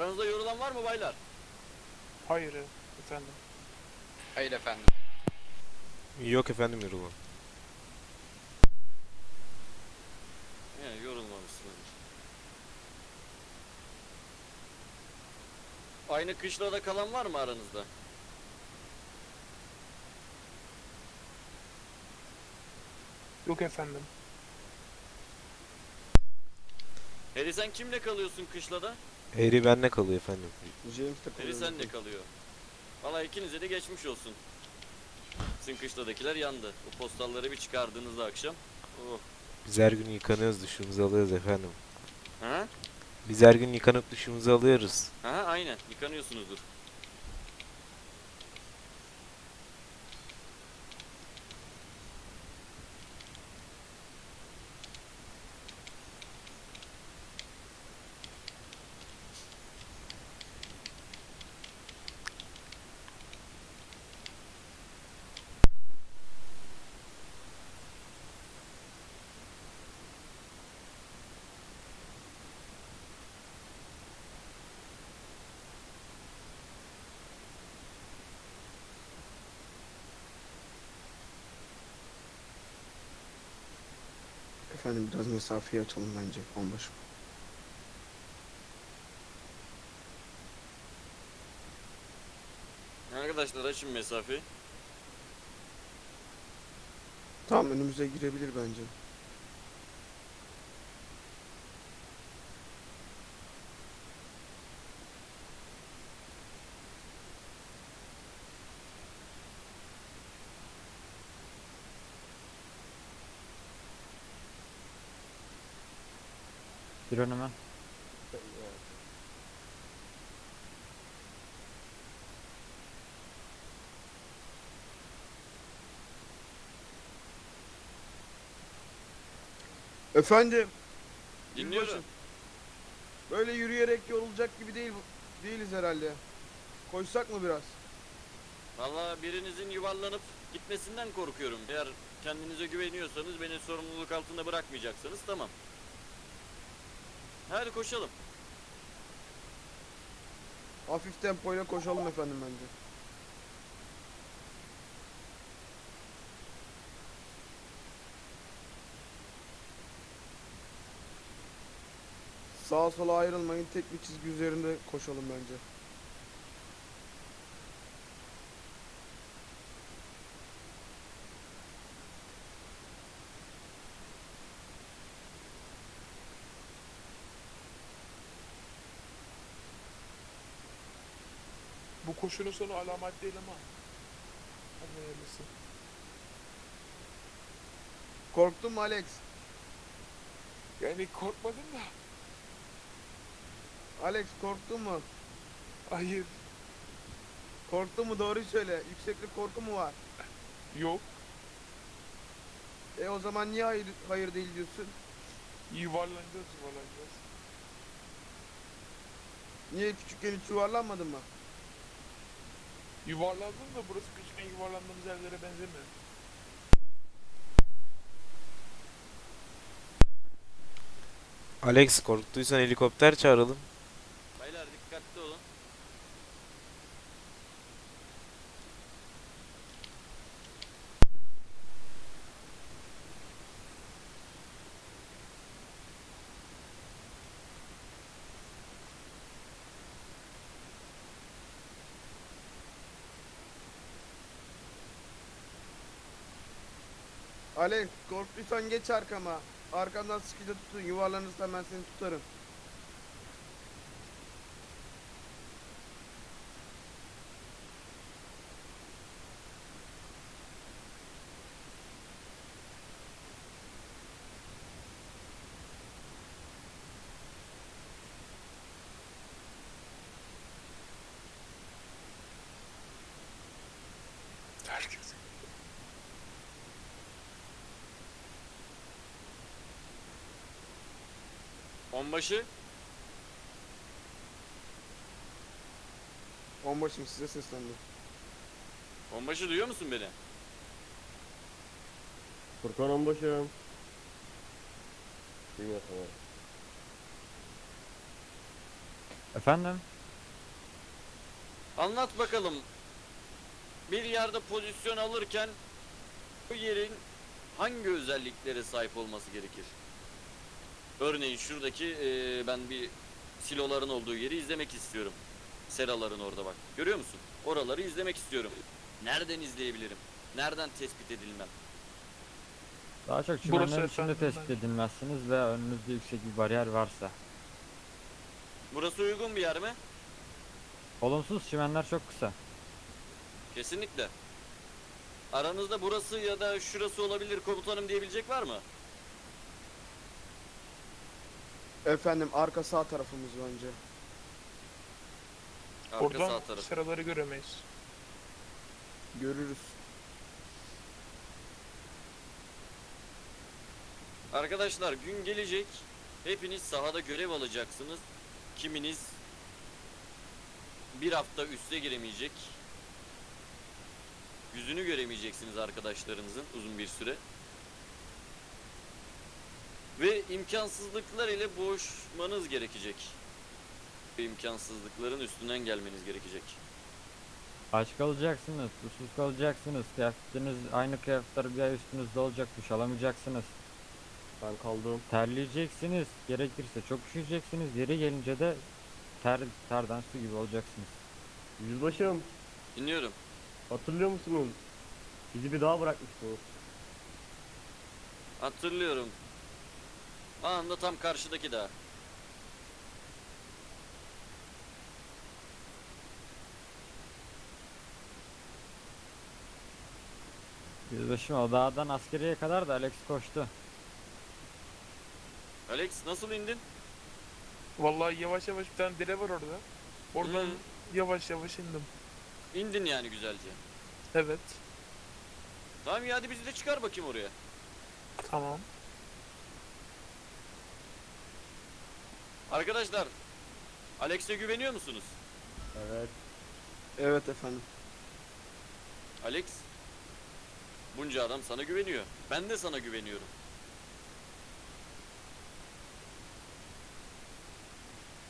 Aranızda yorulan var mı baylar? Hayır efendim. Hayır efendim. Yok efendim yorulan. He, yorulmamışsınız. Aynı kışlada kalan var mı aranızda? Yok efendim. Heri sen kimle kalıyorsun kışlada? Eğri benle kalıyor efendim. Heri senle kalıyor. Valla ikinize de geçmiş olsun. Sizin kışladakiler yandı. Bu postalları bir çıkardığınızda akşam. Oh. Biz her gün yıkanıyoruz duşumuzu alıyoruz efendim. Ha? Biz her gün yıkanıp duşumuzu alıyoruz. Ha aynen yıkanıyorsunuzdur. Efendim biraz mesafeyi açalım bence onbaşı. Arkadaşlar açın mesafeyi. Tamam önümüze girebilir bence. Bir önüme. Efendim Dinliyorum. Böyle yürüyerek yorulacak gibi değil değiliz herhalde. Koşsak mı biraz? Valla birinizin yuvarlanıp gitmesinden korkuyorum. Eğer kendinize güveniyorsanız beni sorumluluk altında bırakmayacaksanız tamam. Hadi koşalım. Hafif tempoyla koşalım efendim bence. Sağa sola ayrılmayın tek bir çizgi üzerinde koşalım bence. Bu koşunun sonu alamet değil ama. Hadi hayırlısı. Korktun mu Alex? Yani korkmadım da. Alex korktun mu? Hayır. Korktun mu doğruyu söyle. Yükseklik korku mu var? Yok. E o zaman niye hayır, hayır değil diyorsun? Yuvarlanacağız yuvarlanacağız. Niye küçükken hiç yuvarlanmadın mı? Yuvarlandım da burası küçükken yuvarlandığımız yerlere benzemiyor. Alex korktuysan helikopter çağıralım. Alex korktuysan geç arkama. Arkamdan sıkıca tutun. Yuvarlanırsan ben seni tutarım. Onbaşı. Onbaşım size seslendim. Onbaşı duyuyor musun beni? Furkan onbaşım. Duymuyor sana. Efendim? Anlat bakalım. Bir yerde pozisyon alırken bu yerin hangi özelliklere sahip olması gerekir? Örneğin şuradaki eee, ben bir siloların olduğu yeri izlemek istiyorum. Seraların orada bak. Görüyor musun? Oraları izlemek istiyorum. Nereden izleyebilirim? Nereden tespit edilmem? Daha çok Burası çimenlerin içinde efendim, tespit edilmezsiniz ve önünüzde yüksek bir bariyer varsa. Burası uygun bir yer mi? Olumsuz çimenler çok kısa. Kesinlikle. Aranızda burası ya da şurası olabilir komutanım diyebilecek var mı? Efendim arka sağ tarafımız bence. Arka Oradan sağ tarafı. sıraları göremeyiz. Görürüz. Arkadaşlar gün gelecek. Hepiniz sahada görev alacaksınız. Kiminiz bir hafta üste giremeyecek. Yüzünü göremeyeceksiniz arkadaşlarınızın uzun bir süre. Ve imkansızlıklar ile boğuşmanız gerekecek. İmkansızlıkların üstünden gelmeniz gerekecek. Aç kalacaksınız, susuz kalacaksınız, kıyafetleriniz aynı kıyafetler bir ay üstünüzde olacak, duş alamayacaksınız. Ben kaldım. Terleyeceksiniz, gerekirse çok üşüyeceksiniz, yeri gelince de ter, terden su gibi olacaksınız. Yüzbaşım. Dinliyorum. Hatırlıyor musunuz? Bizi bir daha bırakmıştınız. Hatırlıyorum. Anında tam karşıdaki dağ. Yüzbaşım o dağdan askeriye kadar da Alex koştu. Alex nasıl indin? Vallahi yavaş yavaş bir tane dere var orada. Oradan Hı. yavaş yavaş indim. İndin yani güzelce. Evet. Tamam ya hadi bizi de çıkar bakayım oraya. Tamam. Arkadaşlar Alex'e güveniyor musunuz? Evet. Evet efendim. Alex bunca adam sana güveniyor. Ben de sana güveniyorum.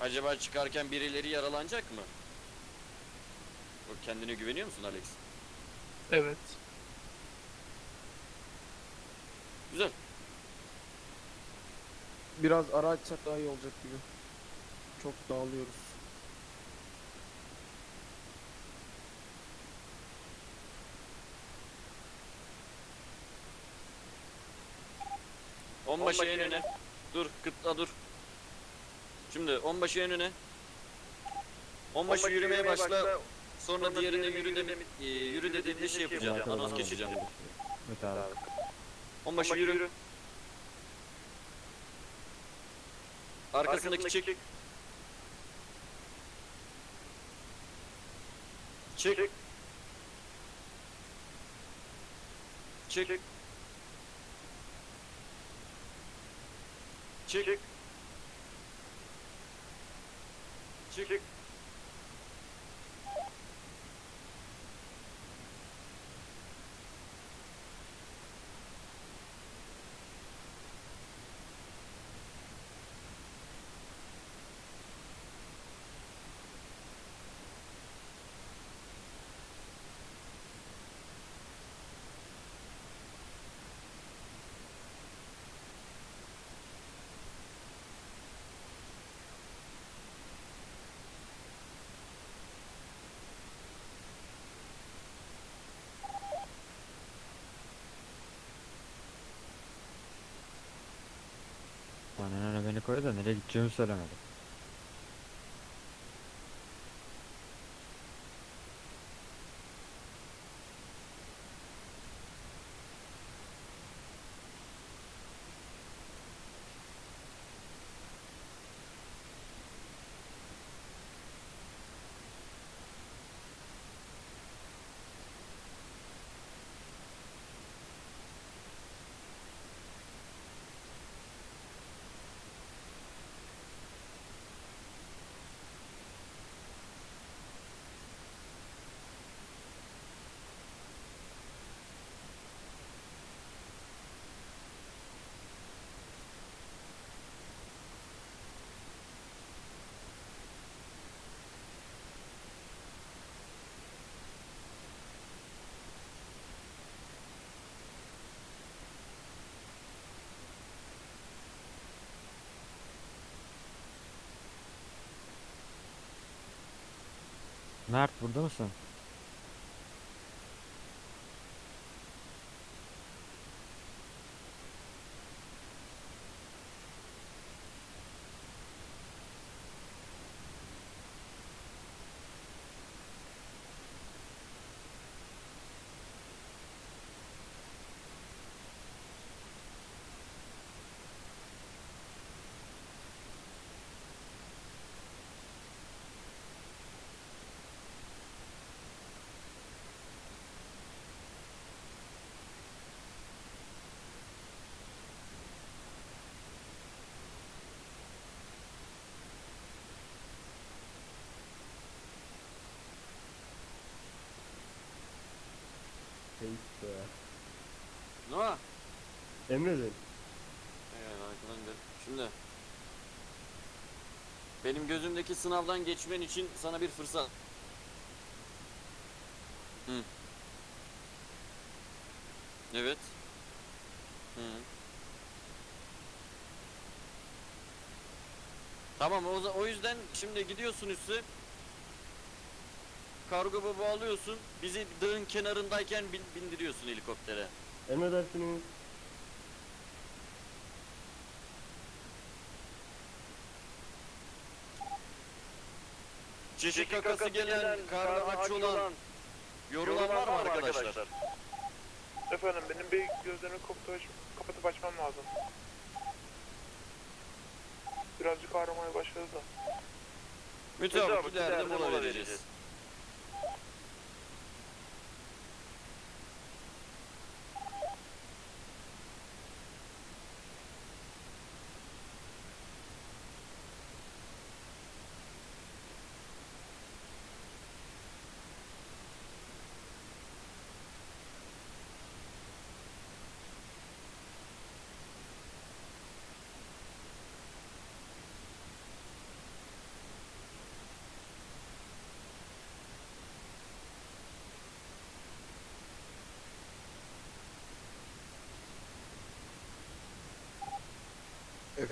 Acaba çıkarken birileri yaralanacak mı? O kendine güveniyor musun Alex? Evet. Güzel. Biraz ara açsak daha iyi olacak gibi. Çok dağılıyoruz. Onbaşı en öne. Dur kıtla dur. Şimdi onbaşı en öne. Onbaşı yürümeye başla. Sonra diğerine yürü de e, yürü dediğinde şey yapacağım. Anons geçeceğim. Müteahhit. Onbaşı yürü. Arkasındaki çık. Çık. Çık. Çık. Çık. Bana öyle beni koy da nereye gideceğimi söylemedi. Mert burada mısın? Emredin. Evet arkadan gel. Şimdi. Benim gözümdeki sınavdan geçmen için sana bir fırsat. Hı. Evet. Hı. Tamam o, o yüzden şimdi gidiyorsun üstü. Kargo baba alıyorsun. Bizi dağın kenarındayken bin- bindiriyorsun helikoptere. Emredersiniz. Çeşit kakası gelen, karnı aç olan, yorulan var mı arkadaşlar? Efendim benim bir gözlerimi kapatıp, aç- kapatıp açmam lazım. Birazcık ağrımaya başladı da. Mütabık ileride mola vereceğiz.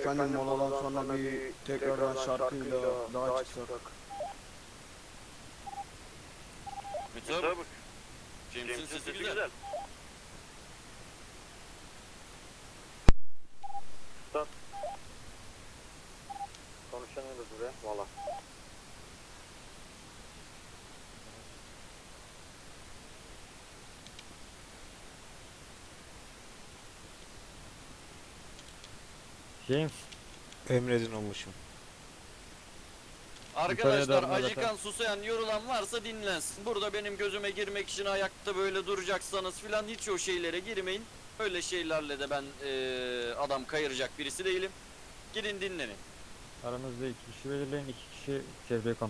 Efendim moladan sonra bir tekrardan şarkıyla daha çıksak. Mütabık. James'in sesi güzel. Konuşamıyoruz buraya. Valla. James. Emredin olmuşum. Arkadaşlar acıkan, susayan, yorulan varsa dinlensin. Burada benim gözüme girmek için ayakta böyle duracaksanız filan hiç o şeylere girmeyin. Öyle şeylerle de ben eee, adam kayıracak birisi değilim. Gidin dinlenin. Aranızda iki kişi belirleyin. iki kişi çevreyi kontrol